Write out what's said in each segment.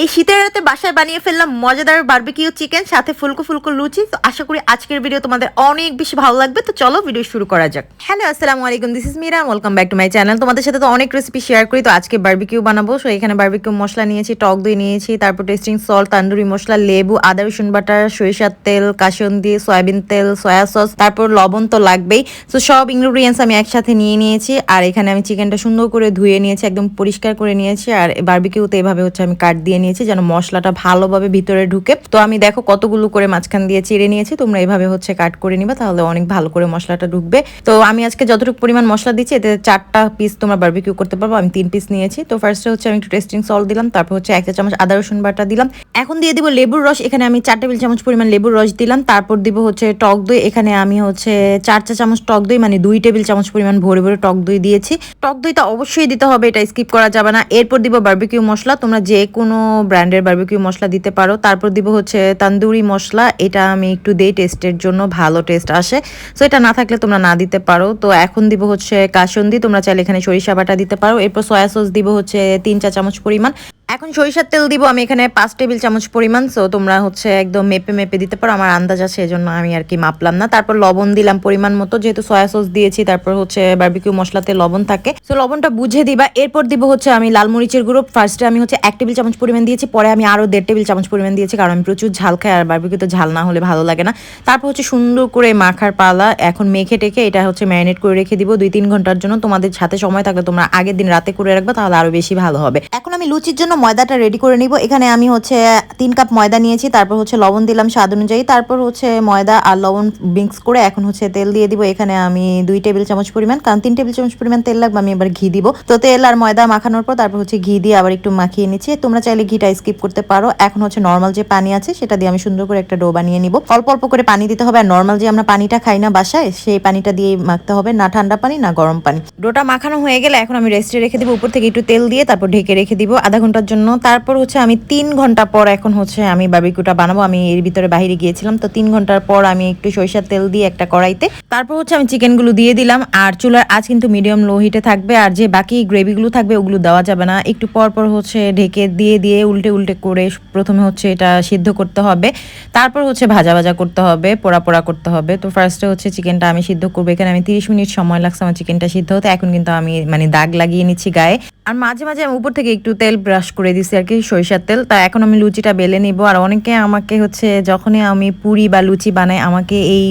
এই শীতের রাতে বাসায় বানিয়ে ফেললাম মজাদার বারবিকিউ চিকেন সাথে ফুলকো ফুলকো লুচি। তো আশা করি আজকের ভিডিও তোমাদের অনেক বেশি ভালো লাগবে। তো চলো ভিডিও শুরু করা যাক। হ্যালো আসসালামু আলাইকুম this is Mira welcome back to my channel তোমাদের সাথে তো অনেক রেসিপি শেয়ার করি, তো আজকে বারবিকিউ বানাবো। সো এখানে বারবিকিউ মশলা নিয়েছি, টক দই নিয়েছি, তারপর টেস্টিং সল্ট তান্দুরি মশলা, লেবু, আদা, রসুন বাটার সরিষার তেল কাসন্দি সয়াবিন তেল সয়া সস তারপর লবণ তো লাগবেই। তো সব ইনগ্রিডিয়েন্টস আমি একসাথে নিয়ে নিয়েছি, আর এখানে আমি চিকেনটা সুন্দর করে ধুয়ে নিয়েছি, একদম পরিষ্কার করে নিয়েছি, আর বারবিকিউতে এভাবে হচ্ছে আমি কাট দিয়ে নিয়েছি যেন মশলাটা ভালোভাবে ভিতরে ঢুকে। তো আমি দেখো কতগুলো করে মাঝখান দিয়ে চিড়ে নিয়েছি, তোমরা এভাবে হচ্ছে কাট করে নিবা, তাহলে অনেক ভালো করে মশলাটা ঢুকবে। তো আমি আজকে যতটুকু পরিমাণ মশলা দিচ্ছি, এতে চারটা পিস তোমরা বারবিকিউ করতে পারব, আমি তিন পিস নিয়েছি। তো ফার্স্টে হচ্ছে আমি একটু টেস্টিং সল্ট দিলাম, তারপর হচ্ছে এক চা চামচ আদা, রসুন বাটা দিলাম। এখন দিয়ে দিব লেবুর রস, এখানে আমি চার টেবিল চামচ পরিমাণ লেবুর রস দিলাম, তারপর দিব হচ্ছে টক দই, এখানে আমি হচ্ছে চার চা চামচ টক দই মানে দুই টেবিল চামচ পরিমাণ ভরে ভরে টক দই দিয়েছি। টক দইটা অবশ্যই দিতে হবে, এটা স্কিপ করা যাবে না। এরপর দিব বারবিকিউ মশলা, তোমরা যে কোনো ব্র্যান্ডের বারবিকিউ মশলা দিতে পারো। তারপর দিব হচ্ছে তান্দুরি মশলা। এটা আমি একটু দেই টেস্টের জন্য ভালো টেস্ট আসে। সো এটা না থাকলে তোমরা না দিতে পারো। তো এখন দিব হচ্ছে কাসন্দি। তোমরা চাইলে এখানে সরিষা বাটা দিতে পারো। এরপর সয়া সস দিব হচ্ছে তিন চা চামচ পরিমাণ। এখন সরিষার তেল দিব, আমি এখানে পাঁচ টেবিল চামচ পরিমাণ সো তোমরা হচ্ছে একদম মেপে মেপে দিতে পারো, আমার আন্দাজ আছে, এজন্য আমি আর কি মাপলাম না। তারপর লবণ দিলাম পরিমাণ মতো, যেহেতু সয়া সস দিয়েছি, তারপর হচ্ছে বারবিকিউ মশলাতে লবণ থাকে। সো লবণটা বুঝে দিবা, এরপর দিব হচ্ছে আমি লাল মরিচের গুঁড়ো। ফার্স্টে আমি হচ্ছে এক টেবিল চামচ পরিমাণ দিয়েছি, পরে আমি আরও দেড় টেবিল চামচ পরিমাণ দিয়েছি, কারণ আমি প্রচুর ঝাল খাই, আর বারবিকিউ তো ঝাল না হলে ভালো লাগে না। তারপর হচ্ছে সুন্দর করে মাখার পালা, এখন মেখে টেখে এটা হচ্ছে ম্যারিনেট করে রেখে দিব দুই তিন ঘণ্টার জন্য। তোমাদের সাথে সময় থাকলে তোমরা আগের দিন রাতে করে রাখবে, তাহলে আরও বেশি ভালো হবে। এখন আমি লুচির জন্য ময়দাটা রেডি করে নিব। এখানে আমি হচ্ছে তিন কাপ ময়দা নিয়েছি, তারপর হচ্ছে লবণ দিলাম স্বাদ অনুযায়ী। তারপর হচ্ছে ময়দা আর লবণ মিক্স করে এখন হচ্ছে তেল দিয়ে দিব। এখানে আমি দুই টেবিল চামচ পরিমাণ, কারণ তিন টেবিল চামচ পরিমাণ তেল লাগবে, আমি এবার ঘি দিব। তো তেল আর ময়দা মাখানোর পর তারপর হচ্ছে ঘি দিয়ে আবার একটু মাখিয়ে নিচ্ছি। তোমরা চাইলে ঘিটা স্কিপ করতে পারো। এখন হচ্ছে নর্মাল যে পানি আছে, সেটা দিয়ে আমি সুন্দর করে একটা ডো বানিয়ে নিব। অল্প অল্প করে পানি দিতে হবে, আর নর্মাল যে আমরা পানিটা খাই না বাসায়, সেই পানিটা দিয়ে মাখতে হবে। না ঠান্ডা পানি, না গরম পানি। ডোটা মাখানো হয়ে গেলে এখন আমি রেস্টে রেখে দিব। উপর থেকে একটু তেল দিয়ে তারপর ঢেকে রেখে দিব। আধা ঘণ্টার জন্য। তারপর হচ্ছে আমি তিন ঘণ্টা পর এখন হচ্ছে আমি বাবিকুটা বানাবো। আমি এর ভিতরে বাহিরে গিয়েছিলাম, তো তিন ঘণ্টার পর আমি একটু সরিষার তেল দিয়ে একটা কড়াইতে তারপর হচ্ছে আমি চিকেনগুলো দিয়ে দিলাম। আর চুলার আজ কিন্তু মিডিয়াম লো হিটে থাকবে। আর যে বাকি গ্রেভিগুলো থাকবে, ওগুলো দেওয়া যাবে না। একটু পর পর হচ্ছে ঢেকে দিয়ে দিয়ে উল্টে উল্টে করে প্রথমে হচ্ছে এটা সিদ্ধ করতে হবে। তারপর হচ্ছে ভাজা ভাজা করতে হবে, পোড়া পোড়া করতে হবে। তো ফার্স্টে হচ্ছে চিকেনটা আমি সিদ্ধ করব। এখানে আমি তিরিশ মিনিট সময় লাগছে আমার চিকেনটা সিদ্ধ হতে। এখন কিন্তু আমি মানে দাগ লাগিয়ে নিচ্ছি গায়ে। আর মাঝে মাঝে আমি উপর থেকে একটু তেল ব্রাশ করে দিচ্ছি আর কি, সরিষার তেল। তা এখন আমি লুচিটা বেলে নিব। আর অনেকে আমাকে হচ্ছে যখনই আমি পুরি বা লুচি বানাই, আমাকে এই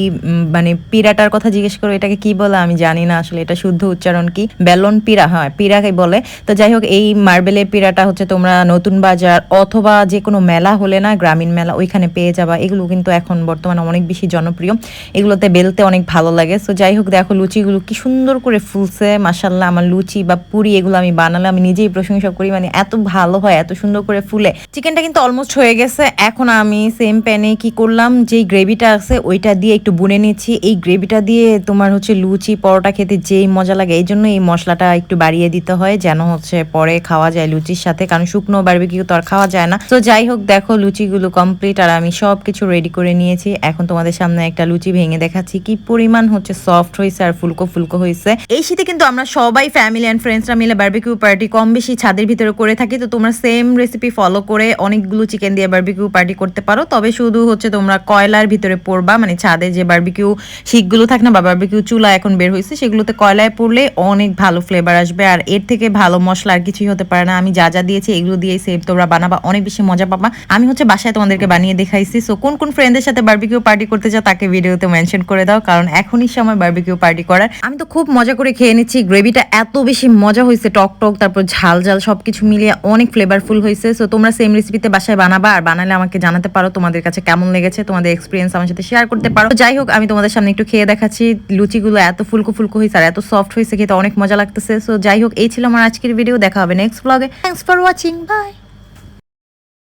মানে পিড়াটার কথা জিজ্ঞেস করো, এটাকে কি বলে? আমি জানি না আসলে এটা শুদ্ধ উচ্চারণ কি। বেলন পিড়া, হয়, পিড়াকে বলে। তো যাই হোক, এই মার্বেলের পিড়াটা হচ্ছে তোমরা নতুন বাজার অথবা যে কোনো মেলা হলে না, গ্রামীণ মেলা ওইখানে পেয়ে যাবা। এগুলো কিন্তু এখন বর্তমানে অনেক বেশি জনপ্রিয়। এগুলোতে বেলতে অনেক ভালো লাগে। তো যাই হোক, দেখো লুচিগুলো কি সুন্দর করে ফুলছে। মাসাল্লাহ আমার লুচি বা পুরি এগুলো আমি বানালে আমি নিজেই প্রশংসা করি মানে এত ভালো হয়, এত সুন্দর করে ফুলে। চিকেনটা কিন্তু অলমোস্ট হয়ে গেছে, এখন আমি সেম প্যানে কি করলাম, যেই গ্রেভিটা আছে, ওইটা দিয়ে একটু বুনে নিচ্ছি। এই গ্রেভিটা দিয়ে তোমার হচ্ছে লুচি, পরোটা খেতে যেই মজা লাগে, এই জন্য এই মশলাটা একটু বাড়িয়ে দিতে হয়, যেন হচ্ছে পরে খাওয়া যায় লুচির সাথে, কারণ শুকনো বারবিকিউ তো আর খাওয়া যায় না। তো যাই হোক, দেখো লুচিগুলো কমপ্লিট আর আমি সব কিছু রেডি করে নিয়েছি। এখন তোমাদের সামনে একটা লুচি ভেঙে দেখাচ্ছি, কি পরিমাণ হচ্ছে সফট হয়েছে আর ফুলকো ফুলকো হয়েছে এই শীতে কিন্তু আমরা সবাই ফ্যামিলি অ্যান্ড ফ্রেন্ডসরা মিলে বারবিকিউ পার্টি কম বেশি ছাদের ভিতরে করে থাকি, তো তোমরা সেম রেসিপি ফলো করে অনেকগুলো চিকেন দিয়ে বারবিকিউ পার্টি করতে পারো। তবে শুধু হচ্ছে তোমরা কয়লার ভিতরে পড়বা মানে ছাদে যে বারবিকিউ শিকগুলো থাকে না বা বারবিকিউ চুলা এখন বের হয়েছে সেগুলোতে কয়লায় পড়লে অনেক ভালো ফ্লেভার আসবে। আর এর থেকে ভালো মশলা আর কিছুই হতে পারে না। আমি যা যা দিয়েছি, এগুলো দিয়েই সেম তোমরা বানাবা, অনেক বেশি মজা পাবা। আমি হচ্ছে বাসায় তোমাদেরকে বানিয়ে দেখাইছি। সো কোন কোন ফ্রেন্ডের সাথে বার্বিকিউ পার্টি করতে চাও, তাকে ভিডিওতে মেনশন করে দাও, কারণ এখনই সময় বার্বিকিউ পার্টি করার। আমি তো খুব মজা করে খেয়ে নিচ্ছি গ্রেভিটা এত বেশি মজা হয়েছে টক টক তারপর ঝাল ঝাল সব কিছু মিলিয়ে অনেক ফ্লেভারফুল হয়েছে সো তোমরা সেম রেসিপিতে বাসায় বানাবা আর বানালে আমাকে জানাতে পারো তোমাদের কাছে কেমন লেগেছে, তোমাদের এক্সপিরিয়েন্স আমার সাথে শেয়ার করতে পারো। যাই হোক, আমি তোমাদের সামনে একটু খেয়ে দেখাচ্ছি, লুচিগুলো এত ফুলকো ফুলকো হয়েছে আর এত সফট হয়েছে খেতে অনেক মজা লাগতেছে। সো যাই হোক, এই ছিল আমার আজকের ভিডিও দেখা হবে নেক্সট ব্লগে থ্যাংকস ফর ওয়াচিং বাই